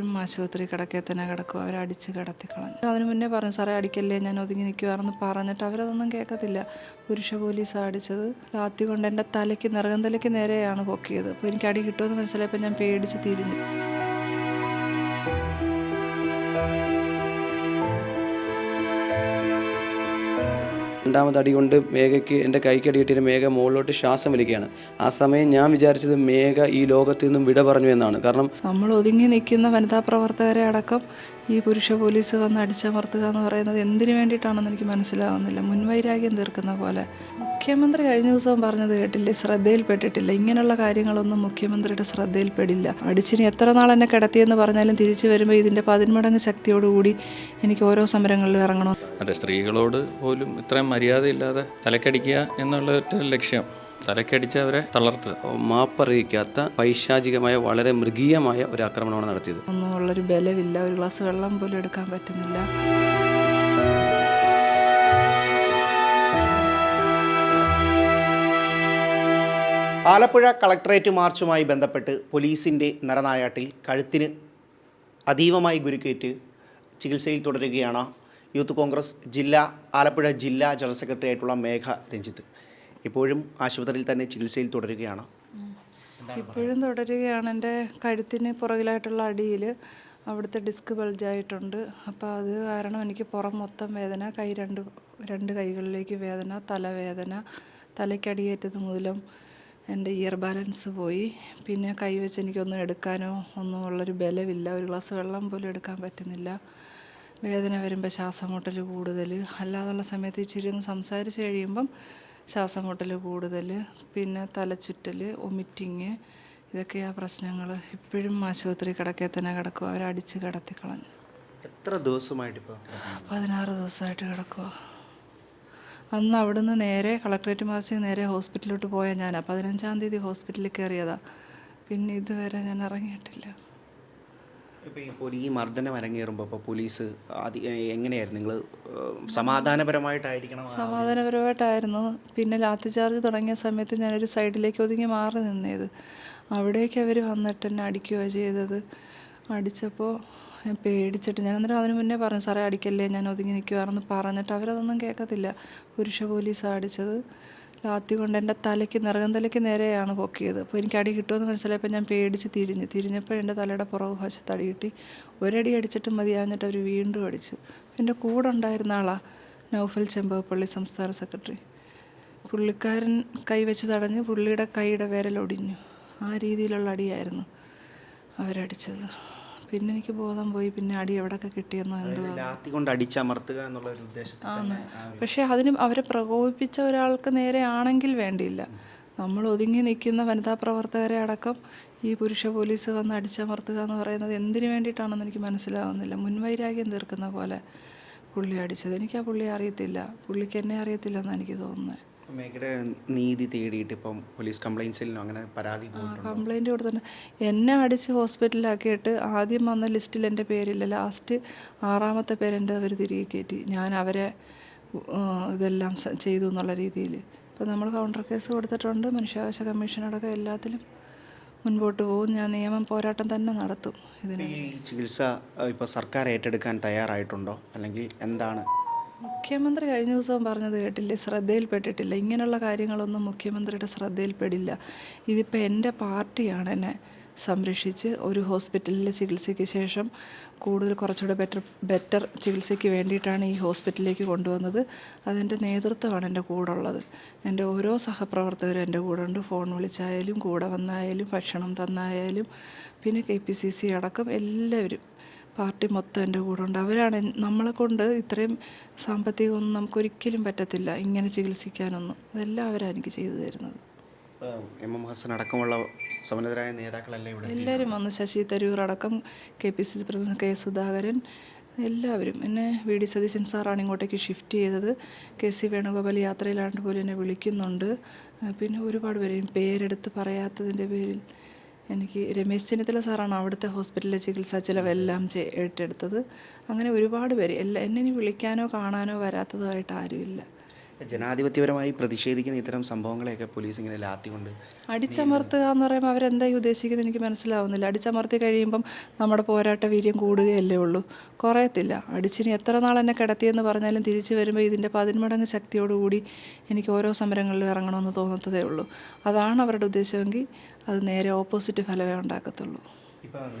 ഇപ്പോഴും ആശുപത്രി കിടക്കെ തന്നെ കിടക്കും. അവരടിച്ച് കിടത്തി കളഞ്ഞു. അതിന് മുന്നേ പറഞ്ഞു സാറേ അടിക്കല്ലേ ഞാൻ ഒതുങ്ങി നിൽക്കുവാണെന്ന് പറഞ്ഞിട്ട് അവരതൊന്നും കേൾക്കത്തില്ല. പുരുഷ പോലീസ് അടിച്ചത്. ലാത്തി കൊണ്ട് എന്റെ തലയ്ക്ക് നിറകം തലയ്ക്ക് നേരെയാണ് പൊക്കിയത്. അപ്പോൾ എനിക്ക് അടി കിട്ടുമെന്ന് മനസ്സിലായപ്പോൾ ഞാൻ പേടിച്ച് തിരിഞ്ഞു. രണ്ടാമത് അടി കൊണ്ട് മേഘയ്ക്ക് എന്റെ കൈക്ക് മേഘ മുകളിലോട്ട് ശ്വാസം വലിക്കുകയാണ്. ആ സമയം ഞാൻ വിചാരിച്ചത് മേഘ ഈ ലോകത്ത് നിന്നും വിട പറഞ്ഞു എന്നാണ്. കാരണം നമ്മൾ ഒതുങ്ങി നിൽക്കുന്ന വനിതാ പ്രവർത്തകരെ അടക്കം ഈ പുരുഷ പോലീസ് വന്ന് അടിച്ചമർത്തുക എന്ന് പറയുന്നത് എന്തിനു വേണ്ടിയിട്ടാണെന്ന് എനിക്ക് മനസ്സിലാവുന്നില്ല. മുൻവൈരാഗ്യം തീർക്കുന്ന പോലെ. മുഖ്യമന്ത്രി കഴിഞ്ഞ ദിവസം പറഞ്ഞത് കേട്ടില്ലേ? ശ്രദ്ധയിൽപ്പെട്ടിട്ടില്ല. ഇങ്ങനെയുള്ള കാര്യങ്ങളൊന്നും മുഖ്യമന്ത്രിയുടെ ശ്രദ്ധയിൽപ്പെടില്ല. അടിച്ചിനി എത്ര നാൾ എന്നെ കിടത്തിയെന്ന് പറഞ്ഞാലും തിരിച്ചു വരുമ്പോൾ ഇതിന്റെ പതിന്മടങ്ങ് ശക്തിയോടുകൂടി എനിക്ക് ഓരോ സമരങ്ങളിലും ഇറങ്ങണം. അതെ സ്ത്രീകളോട് പോലും ഇത്രയും മര്യാദയില്ലാതെ തലക്കടിക്കുക എന്നുള്ള ഒരു ലക്ഷ്യം തലക്കടിച്ചവരെ അവരെ തളർത്തുക മാപ്പറിയിക്കാത്ത പൈശാചികമായ വളരെ മൃഗീയമായ ഒരു ആക്രമണമാണ് നടത്തിയത്. ഒന്നും ഉള്ളൊരു ബലമില്ല ഒരു ഗ്ലാസ് വെള്ളം പോലും എടുക്കാൻ പറ്റുന്നില്ല. ആലപ്പുഴ കളക്ടറേറ്റ് മാർച്ചുമായി ബന്ധപ്പെട്ട് പോലീസിന്റെ നരനായാട്ടിൽ കഴുത്തിന് അതീവമായി ഗുരുക്കേറ്റ് ചികിത്സയിൽ തുടരുകയാണ് യൂത്ത് കോൺഗ്രസ് ജില്ലാ ആലപ്പുഴ ജില്ലാ ജനറൽ സെക്രട്ടറി ആയിട്ടുള്ള മേഘ രഞ്ജിത്ത്. ഇപ്പോഴും ആശുപത്രിയിൽ തന്നെ ചികിത്സയിൽ തുടരുകയാണ്. ഇപ്പോഴും തുടരുകയാണ്. എന്റെ കഴുത്തിന് പുറകിലായിട്ടുള്ള അടിയിൽ അവിടുത്തെ ഡിസ്ക് ബൾജായിട്ടുണ്ട് അപ്പോൾ അത് കാരണം എനിക്ക് പുറം മൊത്തം വേദന കൈ രണ്ട് രണ്ട് കൈകളിലേക്ക് വേദന തലവേദന തലയ്ക്കടിയേറ്റത് മൂലം എന്റെ ഇയർ ബാലൻസ് പോയി. പിന്നെ കൈ വെച്ച് എനിക്കൊന്നും എടുക്കാനോ ഒന്നും ഉള്ളൊരു ബലമില്ല. ഒരു ഗ്ലാസ് വെള്ളം പോലും എടുക്കാൻ പറ്റുന്നില്ല. വേദന വരുമ്പോൾ ശ്വാസം മുട്ടൽ കൂടുതൽ. അല്ലാതുള്ള സമയത്ത് ഇച്ചിരി ഒന്ന് സംസാരിച്ച് കഴിയുമ്പം ശ്വാസം മുട്ടൽ കൂടുതൽ. പിന്നെ തലച്ചുറ്റൽ ഒമിറ്റിങ് ഇതൊക്കെയാണ് പ്രശ്നങ്ങൾ. ഇപ്പോഴും ആശുപത്രി കിടക്കെ തന്നെ കിടക്കുക അവരടിച്ച് കിടത്തി കളഞ്ഞു എത്ര ദിവസമായിട്ട് ഇപ്പോൾ പതിനാറ് ദിവസമായിട്ട് കിടക്കുക അന്ന് അവിടുന്ന് നേരെ കളക്ട്രേറ്റ് മാർച്ചിൽ നേരെ ഹോസ്പിറ്റലിലോട്ട് പോയ ഞാൻ. പതിനഞ്ചാം തീയതി ഹോസ്പിറ്റലിൽ കയറിയതാണ് പിന്നെ ഇതുവരെ ഞാൻ ഇറങ്ങിയിട്ടില്ല. ഇപ്പോൾ ഈ മർദ്ദനം അരങ്ങേറുമ്പോൾ ഇപ്പോൾ പോലീസ് എങ്ങനെയായിരുന്നു? നിങ്ങൾ സമാധാനപരമായിട്ടായിരിക്കണം സമാധാനപരമായിട്ടായിരുന്നു. പിന്നെ ലാത്തി ചാർജ് തുടങ്ങിയ സമയത്ത് ഞാനൊരു സൈഡിലേക്ക് ഒതുങ്ങി മാറി നിന്നേത്. അവിടേക്ക് അവർ വന്നിട്ട് എന്നെ അടിക്കുകയോ ചെയ്തത്. അടിച്ചപ്പോൾ പേടിച്ചിട്ട് ഞാൻ അന്നേരം അതിന് മുന്നേ പറഞ്ഞു സാറേ അടിക്കല്ലേ ഞാൻ ഒതുങ്ങി നിൽക്കുവാണെന്ന് പറഞ്ഞിട്ട് അവരതൊന്നും കേൾക്കത്തില്ല. പുരുഷ പോലീസ് അടിച്ചത്. ലാത്തി കൊണ്ട് എന്റെ തലയ്ക്ക് നിറകം തലയ്ക്ക് നേരെയാണ് പൊക്കിയത്. അപ്പോൾ എനിക്ക് അടി കിട്ടുമെന്ന് മനസ്സിലായപ്പോൾ ഞാൻ പേടിച്ച് തിരിഞ്ഞു. തിരിഞ്ഞപ്പോൾ എന്റെ തലയുടെ പുറകു വശത്ത് അടി കിട്ടി. ഒരടി അടിച്ചിട്ട് മതിയാഞ്ഞിട്ട് അവർ വീണ്ടും അടിച്ചു. എന്റെ കൂടെ ഉണ്ടായിരുന്ന ആളാണ് നൗഫൽ ചെമ്പകപ്പള്ളി സംസ്ഥാന സെക്രട്ടറി. പുള്ളിക്കാരൻ കൈവച്ച് തടഞ്ഞ് പുള്ളിയുടെ കൈയുടെ വിരലൊടിഞ്ഞു. ആ രീതിയിലുള്ള അടിയായിരുന്നു അവരടിച്ചത്. പിന്നെ എനിക്ക് ബോധം പോയി പിന്നെ അടി എവിടെയൊക്കെ കിട്ടിയെന്നോ എന്തോ കൊണ്ട് അടിച്ചമർത്തുക എന്നുള്ള ഒരു ഉദ്ദേശത്തിൽ പക്ഷേ അതിന് അവരെ പ്രകോപിപ്പിച്ച ഒരാൾക്ക് നേരെ ആണെങ്കിൽ വേണ്ടിയില്ല. നമ്മൾ ഒതുങ്ങി നിൽക്കുന്ന വനിതാ പ്രവർത്തകരെ അടക്കം ഈ പുരുഷ പോലീസ് വന്ന് അടിച്ചമർത്തുക എന്ന് പറയുന്നത് എന്തിനു വേണ്ടിയിട്ടാണെന്ന് എനിക്ക് മനസ്സിലാവുന്നില്ല. മുൻവൈരാഗ്യം തീർക്കുന്ന പോലെ പുള്ളി അടിച്ചത്. എനിക്ക് ആ പുള്ളി അറിയത്തില്ല. പുള്ളിക്ക് എന്നെ അറിയത്തില്ലെന്നാണ് എനിക്ക് തോന്നുന്നത് മേഘയുടെ നീതി തേടിയിട്ട് ഇപ്പം പോലീസ് കംപ്ലൈന്റ് സെല്ലിനോ അങ്ങനെ പരാതി കംപ്ലൈന്റ് കൊടുത്തിട്ടുണ്ട്? എന്നെ അടിച്ച് ഹോസ്പിറ്റലിലാക്കിയിട്ട് ആദ്യം വന്ന ലിസ്റ്റിൽ എന്റെ പേരില്ല. ലാസ്റ്റ് ആറാമത്തെ പേര് എന്റെ അവർ തിരികെ കയറ്റി ഞാൻ അവരെ ഇതെല്ലാം ചെയ്തു എന്നുള്ള രീതിയിൽ. ഇപ്പോൾ നമ്മൾ കൗണ്ടർ കേസ് കൊടുത്തിട്ടുണ്ട്. മനുഷ്യാവകാശ കമ്മീഷനടക്കം എല്ലാത്തിലും മുൻപോട്ട് പോകും. ഞാൻ നിയമം പോരാട്ടം തന്നെ നടത്തും ഇതിന്. ചികിത്സ ഇപ്പോൾ സർക്കാർ ഏറ്റെടുക്കാൻ തയ്യാറായിട്ടുണ്ടോ? അല്ലെങ്കിൽ എന്താണ് മുഖ്യമന്ത്രി കഴിഞ്ഞ ദിവസം പറഞ്ഞത് കേട്ടില്ലേ? ശ്രദ്ധയിൽപ്പെട്ടിട്ടില്ല. ഇങ്ങനെയുള്ള കാര്യങ്ങളൊന്നും മുഖ്യമന്ത്രിയുടെ ശ്രദ്ധയിൽപ്പെടില്ല. ഇതിപ്പോൾ എന്റെ പാർട്ടിയാണ് എന്നെ സംരക്ഷിച്ച് ഒരു ഹോസ്പിറ്റലിൽ ചികിത്സയ്ക്ക് ശേഷം കൂടുതൽ കുറച്ചുകൂടെ ബെറ്റർ ബെറ്റർ ചികിത്സയ്ക്ക് വേണ്ടിയിട്ടാണ് ഈ ഹോസ്പിറ്റലിലേക്ക് കൊണ്ടുവന്നത്. അതെന്റെ നേതൃത്വമാണ് എന്റെ കൂടെ ഉള്ളത് എന്റെ ഓരോ സഹപ്രവർത്തകരും എന്റെ കൂടെ ഉണ്ട് ഫോൺ വിളിച്ചായാലും കൂടെ വന്നായാലും ഭക്ഷണം തന്നായാലും പിന്നെ കെ പി സി സി അടക്കം എല്ലാവരും പാർട്ടി മൊത്തം എന്റെ കൂടെ ഉണ്ട്. അവരാണ് നമ്മളെ കൊണ്ട് ഇത്രയും സാമ്പത്തികമൊന്നും നമുക്കൊരിക്കലും പറ്റത്തില്ല ഇങ്ങനെ ചികിത്സിക്കാനൊന്നും. അതെല്ലാം അവരാണ് എനിക്ക് ചെയ്തു തരുന്നത്. എം എം ഹസൻ അടക്കമുള്ള സമുന്നതരായ നേതാക്കളെല്ലാം ഇവിടെ എല്ലാവരും വന്ന് ശശി തരൂർ അടക്കം K P C C president K Sudhakaran എല്ലാവരും. എന്നെ വി ഡി സതീശൻ സാറാണ് ഇങ്ങോട്ടേക്ക് ഷിഫ്റ്റ് ചെയ്തത്. കെ സി വേണുഗോപാൽ യാത്രയിലാണ്ട് പോലും എന്നെ വിളിക്കുന്നുണ്ട്. പിന്നെ ഒരുപാട് പേരെയും പേരെടുത്ത് പറയാത്തതിന്റെ പേരിൽ എനിക്ക് രമേശ് ചെന്നിത്തല സാറാണ് അവിടുത്തെ ഹോസ്പിറ്റലിലെ ചികിത്സാ ചിലവെല്ലാം ഏറ്റെടുത്തത്. അങ്ങനെ ഒരുപാട് പേര് എല്ലാ എന്നെ ഇനി വിളിക്കാനോ കാണാനോ വരാത്തതായിട്ട് ആരുമില്ല. ജനാധിപത്യപരമായി പ്രതിഷേധിക്കുന്ന ഇത്തരം സംഭവങ്ങളെയൊക്കെ പോലീസ് ഇങ്ങനെ ലാത്തിക്കൊണ്ട് അടിച്ചമർത്തുക എന്ന് പറയുമ്പോൾ അവരെന്തായി ഉദ്ദേശിക്കുന്നത് എനിക്ക് മനസ്സിലാവുന്നില്ല. അടിച്ചമർത്തി കഴിയുമ്പം നമ്മുടെ പോരാട്ട വീര്യം കൂടുകയല്ലേ ഉള്ളൂ. കുറയത്തില്ല. അടിച്ചിനി എത്ര നാൾ എന്നെ കിടത്തിയെന്ന് പറഞ്ഞാലും തിരിച്ചു വരുമ്പോൾ ഇതിന്റെ പതിന്മടങ്ങ് ശക്തിയോടുകൂടി എനിക്ക് ഓരോ സമരങ്ങളിലും ഇറങ്ങണമെന്ന് തോന്നത്തതേ ഉള്ളൂ. അതാണ് അവരുടെ ഉദ്ദേശമെങ്കിൽ അത് നേരെ ഓപ്പോസിറ്റ് ഫലമേ ഉണ്ടാക്കത്തുള്ളൂ.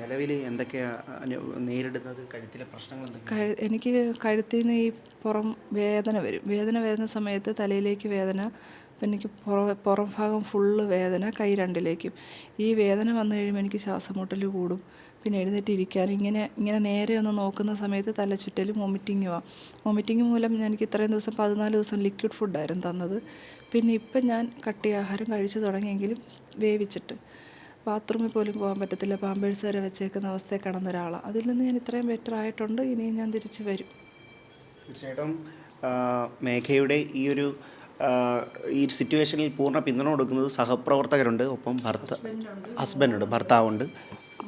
നിലവിൽ എന്തൊക്കെയാണ് നേരിടുന്നത്? കഴുത്തിലെ പ്രശ്നങ്ങൾ കഴു എനിക്ക് കഴുത്തിൽ നിന്ന് ഈ പുറം വേദന വരും. വേദന വരുന്ന സമയത്ത് തലയിലേക്ക് വേദന അപ്പം എനിക്ക് പുറം പുറം ഭാഗം ഫുള്ള് വേദന കൈ രണ്ടിലേക്കും. ഈ വേദന വന്നു കഴിയുമ്പോൾ എനിക്ക് ശ്വാസം മുട്ടൽ കൂടും. പിന്നെ എഴുന്നേറ്റ് ഇരിക്കാറ് ഇങ്ങനെ ഇങ്ങനെ നേരെ ഒന്ന് നോക്കുന്ന സമയത്ത് തലചുറ്റലും വൊമിറ്റിങ്ങുമാണ് വൊമിറ്റിങ് മൂലം എനിക്ക് ഇത്രയും ദിവസം പതിനാല് ദിവസം ലിക്വിഡ് ഫുഡായിരുന്നു തന്നത്. പിന്നെ ഇപ്പം ഞാൻ കട്ടി ആഹാരം കഴിച്ചു തുടങ്ങിയെങ്കിലും വേവിച്ചിട്ട്. ബാത്റൂമിൽ പോലും പോകാൻ പറ്റത്തില്ല. പാമ്പേഴ്സ് വരെ വെച്ചേക്കുന്ന അവസ്ഥയിൽ കിടന്ന ഒരാളാണ് അതിൽ നിന്ന് ഞാൻ ഇത്രയും ബെറ്റർ ആയിട്ടുണ്ട്. ഇനിയും ഞാൻ തിരിച്ചു വരും. തീർച്ചയായിട്ടും മേഘയുടെ ഈ ഒരു ഈ സിറ്റുവേഷനിൽ പൂർണ പിന്തുണ കൊടുക്കുന്നത് സഹപ്രവർത്തകരുണ്ട്. ഒപ്പം ഭർത്ത ഹസ്ബൻഡുണ്ട് ഭർത്താവുണ്ട്.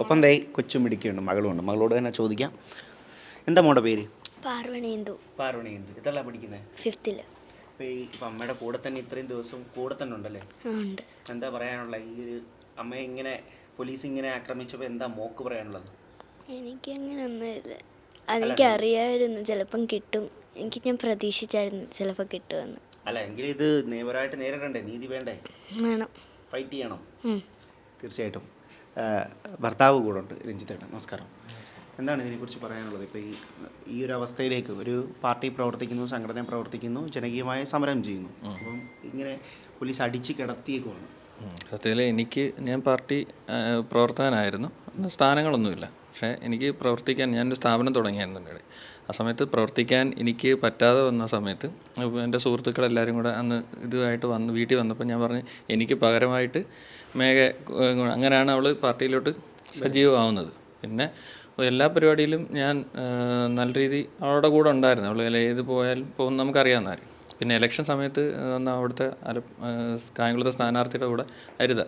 ഒപ്പം ദേ കൊച്ചും മിടിക്കുന്നുണ്ട് മകളുണ്ട്. മകളോട് തന്നെ ചോദിക്കാം. എന്താ മോടെ പേര്? പാർവണേന്ദു. പാർവണി എന്ത് ഇതല്ല പഠിക്കുന്നത് ഫിഫ്തിൽ അപ്പോൾ ഈ ഇപ്പം അമ്മയുടെ കൂടെ തന്നെ ഇത്രയും ദിവസം കൂടെ തന്നെ ഉണ്ടല്ലേ? ഉണ്ട്. എന്താ പറയാനുള്ള ഈ ഒരു അമ്മയെ ഇങ്ങനെ പോലീസ് ഇങ്ങനെ ആക്രമിച്ചപ്പോൾ എന്താ മോക്ക് പറയാനുള്ളത്? എനിക്ക് അങ്ങനെ ഒന്നുമില്ല അതെനിക്കറിയാമായിരുന്നു ചിലപ്പം കിട്ടും. എനിക്ക് ഞാൻ പ്രതീക്ഷിച്ചായിരുന്നു ചിലപ്പോൾ കിട്ടുമെന്ന്. അല്ല എങ്കിലും ഇത് നിയമപരമായിട്ട് നേരിടണ്ടേ? നീതി വേണ്ടേ? വേണം. ഫൈറ്റ് ചെയ്യണം? തീർച്ചയായിട്ടും. ഭർത്താവ് കൂടെ ഉണ്ട് രഞ്ജിത്തേട്ടൻ. നമസ്കാരം. എന്താണ് ഇതിനെക്കുറിച്ച് പറയാനുള്ളത്? ഇപ്പോൾ ഈ ഈ ഒരു അവസ്ഥയിലേക്ക് ഒരു പാർട്ടി പ്രവർത്തിക്കുന്നു സംഘടന പ്രവർത്തിക്കുന്നു ജനകീയമായ സമരം ചെയ്യുന്നു. അപ്പം ഇങ്ങനെ പോലീസ് അടിച്ച് കിടത്തിയേക്കുവാണ്. സത്യത്തിൽ എനിക്ക് ഞാൻ പാർട്ടി പ്രവർത്തകനായിരുന്നു. സ്ഥാനങ്ങളൊന്നുമില്ല. പക്ഷേ എനിക്ക് പ്രവർത്തിക്കാൻ ഞാനൊരു സ്ഥാപനം തുടങ്ങിയായിരുന്നു എന്റെ ആ സമയത്ത് പ്രവർത്തിക്കാൻ എനിക്ക് പറ്റാതെ വന്ന സമയത്ത് എന്റെ സുഹൃത്തുക്കളെല്ലാവരും കൂടെ അന്ന് ഇതുമായിട്ട് വന്ന് വീട്ടിൽ വന്നപ്പോൾ ഞാൻ പറഞ്ഞു എനിക്ക് പകരമായിട്ട് മേഘ അങ്ങനെയാണ് അവൾ പാർട്ടിയിലോട്ട് സജീവമാവുന്നത്. പിന്നെ എല്ലാ പരിപാടിയിലും ഞാൻ നല്ല രീതി അവളുടെ കൂടെ ഉണ്ടായിരുന്നു. അവൾ ഏത് പോയാലും പോകുന്ന നമുക്കറിയാവുന്ന കാര്യം. പിന്നെ ഇലക്ഷൻ സമയത്ത് വന്ന അവിടുത്തെ അല കായംകുളത്തെ സ്ഥാനാർത്ഥിയുടെ കൂടെ ഹരിത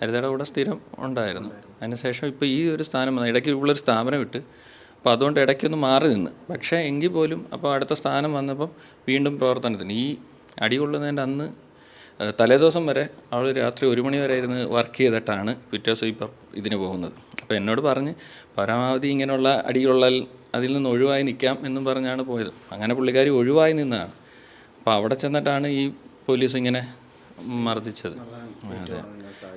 ഹരിതയുടെ കൂടെ സ്ഥിരം ഉണ്ടായിരുന്നു. അതിനുശേഷം ഇപ്പോൾ ഈ ഒരു സ്ഥാനം വന്നു ഇടയ്ക്ക് ഉള്ളൊരു സ്ഥാപനം ഇട്ട് അപ്പോൾ അതുകൊണ്ട് ഇടയ്ക്കൊന്ന് മാറി നിന്ന്. പക്ഷേ എങ്കിൽ പോലും അപ്പോൾ അടുത്ത സ്ഥാനം വന്നപ്പം വീണ്ടും പ്രവർത്തനത്തിന്. ഈ അടി കൊള്ളുന്നതിന്റെ അന്ന് തലേദിവസം വരെ അവൾ രാത്രി ഒരു മണി വരെ ഇരുന്ന് വർക്ക് ചെയ്തിട്ടാണ് പിറ്റേ ദിവസം ഇപ്പം ഇതിന് പോകുന്നത്. അപ്പോൾ എന്നോട് പറഞ്ഞ് പരമാവധി ഇങ്ങനെയുള്ള അടികൊള്ളൽ അതിൽ നിന്ന് ഒഴിവായി നിൽക്കാം എന്നും പറഞ്ഞാണ് പോയത്. അങ്ങനെ പുള്ളിക്കാരി ഒഴിവായി നിന്നതാണ്. അപ്പോൾ അവിടെ ചെന്നിട്ടാണ് ഈ പോലീസ് ഇങ്ങനെ മർദ്ദിച്ചത്. അതെ.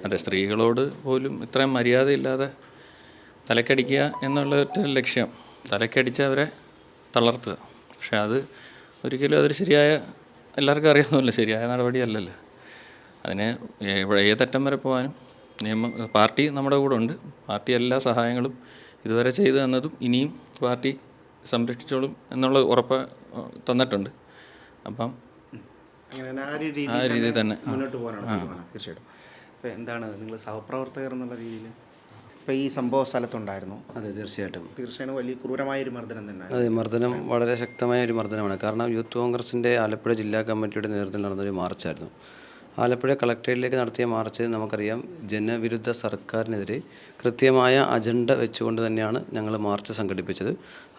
അതെ സ്ത്രീകളോട് പോലും ഇത്രയും മര്യാദയില്ലാതെ തലക്കടിക്കുക എന്നുള്ള ഒറ്റ ലക്ഷ്യം തലക്കടിച്ച് അവരെ തളർത്തുക. പക്ഷെ അത് ഒരിക്കലും അതൊരു ശരിയായ എല്ലാവർക്കും അറിയാവുന്നല്ലോ ശരിയായ നടപടിയല്ലല്ലോ. അതിന് ഇവിടെ ഏതറ്റം വരെ പോകാനും നിയമം പാർട്ടി നമ്മുടെ കൂടെ ഉണ്ട്. പാർട്ടി എല്ലാ സഹായങ്ങളും ഇതുവരെ ചെയ്തു തന്നതും ഇനിയും പാർട്ടി സംരക്ഷിച്ചോളും എന്നുള്ള ഉറപ്പ് തന്നിട്ടുണ്ട്. അപ്പം അങ്ങനെ ആ ഒരു ആ രീതിയിൽ തന്നെ. മുന്നോട്ട് പോകാനാണ് തീർച്ചയായിട്ടും. അപ്പോൾ എന്താണ് നിങ്ങൾ സഹപ്രവർത്തകർ എന്നുള്ള രീതിയിൽ? ഇപ്പോൾ ഈ സംഭവ സ്ഥലത്തുണ്ടായിരുന്നു. അതെ തീർച്ചയായിട്ടും. തീർച്ചയായും വലിയ ക്രൂരമായ ഒരു മർദ്ദനം തന്നെ അതെ മർദ്ദനം വളരെ ശക്തമായ ഒരു മർദ്ദനമാണ്. കാരണം യൂത്ത് കോൺഗ്രസിന്റെ ആലപ്പുഴ ജില്ലാ കമ്മിറ്റിയുടെ നേതൃത്വത്തിൽ നടന്നൊരു മാർച്ചായിരുന്നു. ആലപ്പുഴ കളക്ടറേറ്റിലേക്ക് നടത്തിയ മാർച്ച് നമുക്കറിയാം ജനവിരുദ്ധ സർക്കാരിനെതിരെ കൃത്യമായ അജണ്ട വെച്ചുകൊണ്ട് തന്നെയാണ് ഞങ്ങൾ മാർച്ച് സംഘടിപ്പിച്ചത്.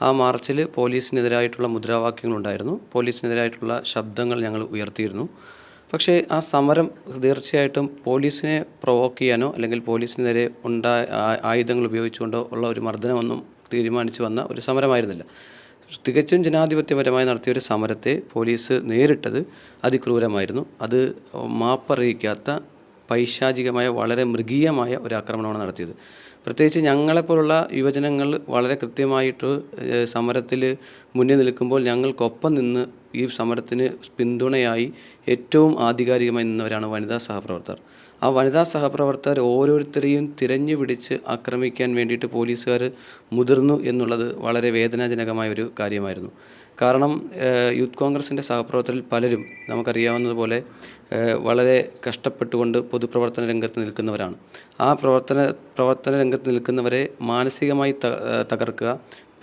ആ മാർച്ചിൽ പോലീസിനെതിരായിട്ടുള്ള മുദ്രാവാക്യങ്ങളുണ്ടായിരുന്നു. പോലീസിനെതിരായിട്ടുള്ള ശബ്ദങ്ങൾ ഞങ്ങൾ ഉയർത്തിയിരുന്നു. പക്ഷേ ആ സമരം തീർച്ചയായിട്ടും പോലീസിനെ പ്രൊവോക്ക് ചെയ്യാനോ അല്ലെങ്കിൽ പോലീസിനെതിരെ ഉണ്ടായ ആയുധങ്ങൾ ഉപയോഗിച്ചുകൊണ്ടോ ഉള്ള ഒരു മർദ്ദനമൊന്നും തീരുമാനിച്ചു വന്ന ഒരു സമരമായിരുന്നില്ല. തികച്ചും ജനാധിപത്യപരമായി നടത്തിയ ഒരു സമരത്തെ പോലീസ് നേരിട്ടത് അതിക്രൂരമായിരുന്നു. അത് മാപ്പറിയിക്കാത്ത പൈശാചികമായ വളരെ മൃഗീയമായ ഒരു ആക്രമണമാണ് നടത്തിയത്. പ്രത്യേകിച്ച് ഞങ്ങളെപ്പോലുള്ള യുവജനങ്ങൾ വളരെ കൃത്യമായിട്ട് സമരത്തിൽ മുന്നിൽ നിൽക്കുമ്പോൾ ഞങ്ങൾക്കൊപ്പം നിന്ന് ഈ സമരത്തിന് പിന്തുണയായി ഏറ്റവും ആധികാരികമായി നിന്നവരാണ് വനിതാ സഹപ്രവർത്തകർ. ആ വനിതാ സഹപ്രവർത്തകർ ഓരോരുത്തരെയും തിരഞ്ഞു പിടിച്ച് ആക്രമിക്കാൻ വേണ്ടിയിട്ട് പോലീസുകാർ മുതിർന്നു എന്നുള്ളത് വളരെ വേദനാജനകമായ ഒരു കാര്യമായിരുന്നു. കാരണം യൂത്ത് കോൺഗ്രസിന്റെ സഹപ്രവർത്തകരിൽ പലരും നമുക്കറിയാവുന്നതുപോലെ വളരെ കഷ്ടപ്പെട്ടുകൊണ്ട് പൊതുപ്രവർത്തന രംഗത്ത് നിൽക്കുന്നവരാണ്. ആ പ്രവർത്തന പ്രവർത്തന രംഗത്ത് നിൽക്കുന്നവരെ മാനസികമായി തകർക്കുക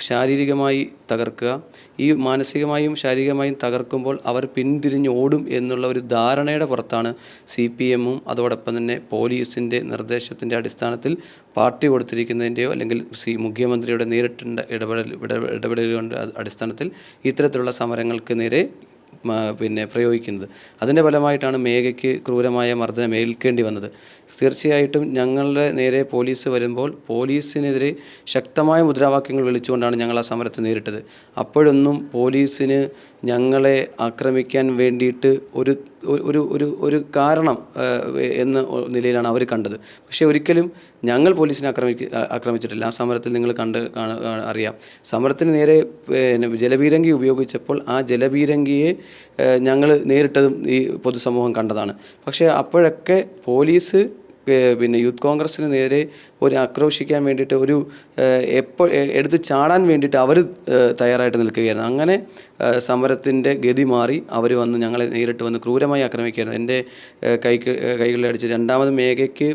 ശാരീരികമായി തകർക്കുക. ഈ മാനസികമായും ശാരീരികമായും തകർക്കുമ്പോൾ അവർ പിന്തിരിഞ്ഞ് ഓടും എന്നുള്ള ഒരു ധാരണയുടെ പുറത്താണ് സി പി എമ്മും അതോടൊപ്പം തന്നെ പോലീസിന്റെ നിർദ്ദേശത്തിന്റെ അടിസ്ഥാനത്തിൽ പാർട്ടി കൊടുത്തിരിക്കുന്നതിന്റെയോ അല്ലെങ്കിൽ സി മുഖ്യമന്ത്രിയുടെ നേരിട്ടുള്ള ഇടപെടൽ ഇട- ഇടപെടലുകളുടെ അടിസ്ഥാനത്തിൽ ഇത്തരത്തിലുള്ള സമരങ്ങൾക്ക് നേരെ പിന്നെ പ്രയോഗിക്കുന്നത്. അതിന്റെ ഫലമായിട്ടാണ് മേഘയ്ക്ക് ക്രൂരമായ മർദ്ദനം ഏൽക്കേണ്ടി വന്നത്. തീർച്ചയായിട്ടും ഞങ്ങളുടെ നേരെ പോലീസ് വരുമ്പോൾ പോലീസിനെതിരെ ശക്തമായ മുദ്രാവാക്യങ്ങൾ വിളിച്ചുകൊണ്ടാണ് ഞങ്ങൾ ആ സമരത്തെ നേരിട്ടത്. അപ്പോഴൊന്നും പോലീസിന് ഞങ്ങളെ ആക്രമിക്കാൻ വേണ്ടിയിട്ട് ഒരു ഒരു ഒരു ഒരു കാരണം എന്ന നിലയിലാണ് അവർ കണ്ടത്. പക്ഷേ ഒരിക്കലും ഞങ്ങൾ പോലീസിനെ ആക്രമിക്ക ആക്രമിച്ചിട്ടില്ല. ആ സമരത്തിൽ നിങ്ങൾ കണ്ട് കാണ- കാണ- അറിയാം. സമരത്തിന് നേരെ ജലപീരങ്കി ഉപയോഗിച്ചപ്പോൾ ആ ജലപീരങ്കിയെ ഞങ്ങൾ നേരിട്ടതും ഈ പൊതുസമൂഹം കണ്ടതാണ്. പക്ഷേ അപ്പോഴൊക്കെ പോലീസ് പിന്നെ യൂത്ത് കോൺഗ്രസ്സിന് നേരെ ഒരു ആക്രോശിക്കാൻ വേണ്ടിയിട്ട് ഒരു എപ്പോൾ എടുത്ത് ചാടാൻ വേണ്ടിയിട്ട് അവർ തയ്യാറായിട്ട് നിൽക്കുകയായിരുന്നു. അങ്ങനെ സമരത്തിന്റെ ഗതി മാറി അവർ വന്ന് ഞങ്ങളെ നേരിട്ട് വന്ന് ക്രൂരമായി ആക്രമിക്കുകയായിരുന്നു. എന്റെ കൈക്ക് കൈകളിൽ അടിച്ച് രണ്ടാമത് മേഘയ്ക്ക്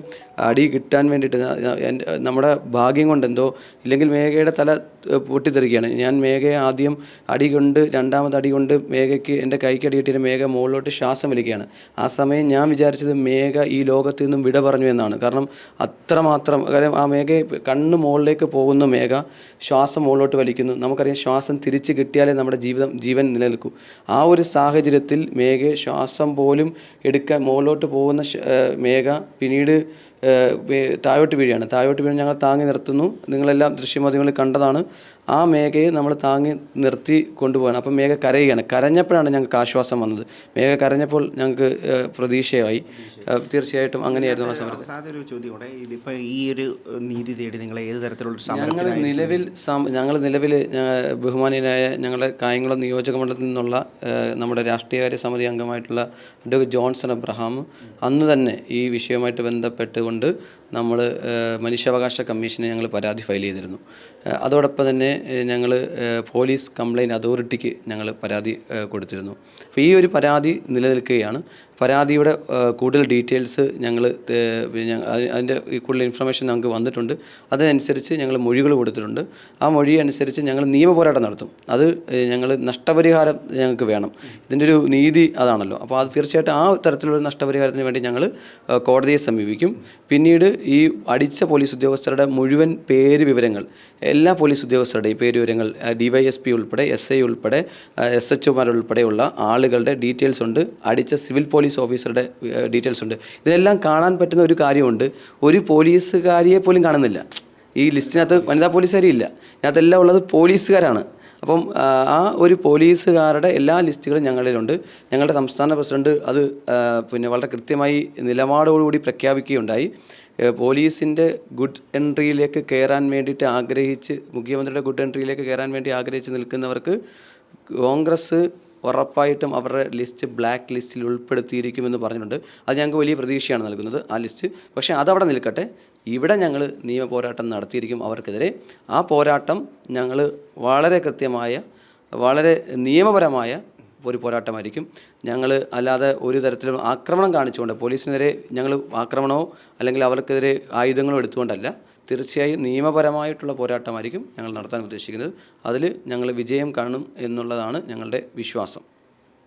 അടി കിട്ടാൻ വേണ്ടിയിട്ട് നമ്മുടെ ഭാഗ്യം കൊണ്ടെന്തോ ഇല്ലെങ്കിൽ മേഘയുടെ തല പൊട്ടിത്തെറിക്കുകയാണ്. ഞാൻ മേഘയെ ആദ്യം അടി കൊണ്ട് രണ്ടാമത് അടി കൊണ്ട് മേഘയ്ക്ക് എന്റെ കൈക്ക് അടി കിട്ടിയിട്ട് മേഘ മുകളിലോട്ട് ശ്വാസം വലിക്കുകയാണ്. ആ സമയം ഞാൻ വിചാരിച്ചത് മേഘ ഈ ലോകത്ത് നിന്നും വിട പറഞ്ഞു എന്നാണ്. കാരണം അത്രമാത്രം കാര്യം ആ മേഘ കണ്ണ് മുകളിലേക്ക് പോകുന്ന മേഘ ശ്വാസം മുകളിലോട്ട് വലിക്കുന്നു. നമുക്കറിയാം ശ്വാസം തിരിച്ച് കിട്ടിയാലേ നമ്മുടെ ജീവിതം ജീവൻ നിലനിൽക്കൂ. ആ ഒരു സാഹചര്യത്തിൽ മേഘ ശ്വാസം പോലും എടുക്കാൻ മുകളിലോട്ട് പോകുന്ന മേഘ പിന്നീട് താഴോട്ട് വീഴുകയാണ്. താഴോട്ട് വീണ് ഞങ്ങൾ താങ്ങി നിർത്തുന്നു. നിങ്ങളെല്ലാം ദൃശ്യമാധ്യമങ്ങളിൽ കണ്ടതാണ്. ആ മേഘയെ നമ്മൾ താങ്ങി നിർത്തി കൊണ്ടുപോകണം അപ്പം മേഘ കരയുകയാണ്. കരഞ്ഞപ്പോഴാണ് ഞങ്ങൾക്ക് ആശ്വാസം വന്നത്. മേഘ കരഞ്ഞപ്പോൾ ഞങ്ങൾക്ക് പ്രതീക്ഷയായി. തീർച്ചയായിട്ടും അങ്ങനെയായിരുന്നു ആ സമരത്തിൽ അവസാനത്തെ ഒരു ചോദ്യം കൂടെ. ഇതിപ്പോൾ ഈ ഒരു നീതി തേടി നിങ്ങൾ ഏത് തരത്തിലുള്ള ഞങ്ങൾ നിലവിൽ ഞങ്ങൾ നിലവിൽ ബഹുമാനീയനായ ഞങ്ങളുടെ കായംകുളം നിയോജക മണ്ഡലത്തിൽ നിന്നുള്ള നമ്മുടെ രാഷ്ട്രീയകാര്യ സമിതി അംഗമായിട്ടുള്ള അഡ്വക്കേറ്റ് ജോൺസൺ അബ്രഹാം അന്ന് തന്നെ ഈ വിഷയവുമായിട്ട് ബന്ധപ്പെട്ടുകൊണ്ട് നമ്മൾ മനുഷ്യാവകാശ കമ്മീഷന് ഞങ്ങൾ പരാതി ഫയൽ ചെയ്തിരുന്നു. അതോടൊപ്പം തന്നെ ഞങ്ങൾ പോലീസ് കംപ്ലയിന്റ് അതോറിറ്റിക്ക് ഞങ്ങൾ പരാതി കൊടുത്തിരുന്നു. അപ്പോൾ ഈ ഒരു പരാതി നിലനിൽക്കുകയാണ്. പരാതിയുടെ കൂടുതൽ ഡീറ്റെയിൽസ് ഞങ്ങൾ അതിന്റെ കൂടുതൽ ഇൻഫർമേഷൻ ഞങ്ങൾക്ക് വന്നിട്ടുണ്ട്. അതിനനുസരിച്ച് ഞങ്ങൾ മൊഴികൾ കൊടുത്തിട്ടുണ്ട്. ആ മൊഴി അനുസരിച്ച് ഞങ്ങൾ നിയമപോരാട്ടം നടത്തും. അത് ഞങ്ങൾ നഷ്ടപരിഹാരം ഞങ്ങൾക്ക് വേണം. ഇതിന്റെ ഒരു നീതി അതാണല്ലോ. അപ്പോൾ അത് തീർച്ചയായിട്ടും ആ തരത്തിലുള്ള നഷ്ടപരിഹാരത്തിന് വേണ്ടി ഞങ്ങൾ കോടതിയെ സമീപിക്കും. പിന്നീട് ഈ അടിച്ച പോലീസ് ഉദ്യോഗസ്ഥരുടെ മുഴുവൻ പേര് വിവരങ്ങൾ എല്ലാ പോലീസ് ഉദ്യോഗസ്ഥരുടെയും പേര് വിവരങ്ങൾ ഡി വൈ എസ് പി ഉൾപ്പെടെ എസ് ഐ ഉൾപ്പെടെ എസ് എച്ച് ഒമാരുൾപ്പെടെയുള്ള ആളുകളുടെ ഡീറ്റെയിൽസ് ഉണ്ട് അടിച്ച സിവിൽ പോലീസ് ഓഫീസറുടെ ഡീറ്റെയിൽസ് ഉണ്ട്. ഇതിലെല്ലാം കാണാൻ പറ്റുന്ന ഒരു കാര്യമുണ്ട്. ഒരു പോലീസുകാരിയെ പോലും കാണുന്നില്ല. ഈ ലിസ്റ്റിനകത്ത് വനിതാ പോലീസുകാരി ഇല്ല. ഇതിനകത്തെല്ലാം ഉള്ളത് പോലീസുകാരാണ്. അപ്പം ആ, ഒരു പോലീസുകാരുടെ എല്ലാ ലിസ്റ്റുകളും ഞങ്ങളിലുണ്ട്. ഞങ്ങളുടെ സംസ്ഥാന പ്രസിഡന്റ് അത് പിന്നെ വളരെ കൃത്യമായി നിലപാടോടുകൂടി പ്രഖ്യാപിക്കുകയുണ്ടായി. പോലീസിന്റെ ഗുഡ് എൻട്രിയിലേക്ക് കയറാൻ വേണ്ടിയിട്ട് ആഗ്രഹിച്ച് മുഖ്യമന്ത്രിയുടെ ഗുഡ് എൻട്രിയിലേക്ക് കയറാൻ വേണ്ടി ആഗ്രഹിച്ച് നിൽക്കുന്നവർക്ക് കോൺഗ്രസ് ഉറപ്പായിട്ടും അവരുടെ ലിസ്റ്റ് ബ്ലാക്ക് ലിസ്റ്റിൽ ഉൾപ്പെടുത്തിയിരിക്കുമെന്ന് പറഞ്ഞിട്ടുണ്ട്. അത് ഞങ്ങൾക്ക് വലിയ പ്രതീക്ഷയാണ് നൽകുന്നത് ആ ലിസ്റ്റ്. പക്ഷേ അതവിടെ നിൽക്കട്ടെ. ഇവിടെ ഞങ്ങൾ നിയമ പോരാട്ടം നടത്തിയിരിക്കും അവർക്കെതിരെ. ആ പോരാട്ടം ഞങ്ങൾ വളരെ കൃത്യമായ വളരെ നിയമപരമായ ഒരു പോരാട്ടമായിരിക്കും. ഞങ്ങൾ അല്ലാതെ ഒരു തരത്തിലും ആക്രമണം കാണിച്ചുകൊണ്ട് പോലീസിനെതിരെ ഞങ്ങൾ ആക്രമണമോ അല്ലെങ്കിൽ അവർക്കെതിരെ ആയുധങ്ങളോ എടുത്തുകൊണ്ടല്ല. തീർച്ചയായും നിയമപരമായിട്ടുള്ള പോരാട്ടമായിരിക്കും ഞങ്ങൾ നടത്താൻ ഉദ്ദേശിക്കുന്നത്. അതിൽ ഞങ്ങൾ വിജയം കാണും എന്നുള്ളതാണ് ഞങ്ങളുടെ വിശ്വാസം.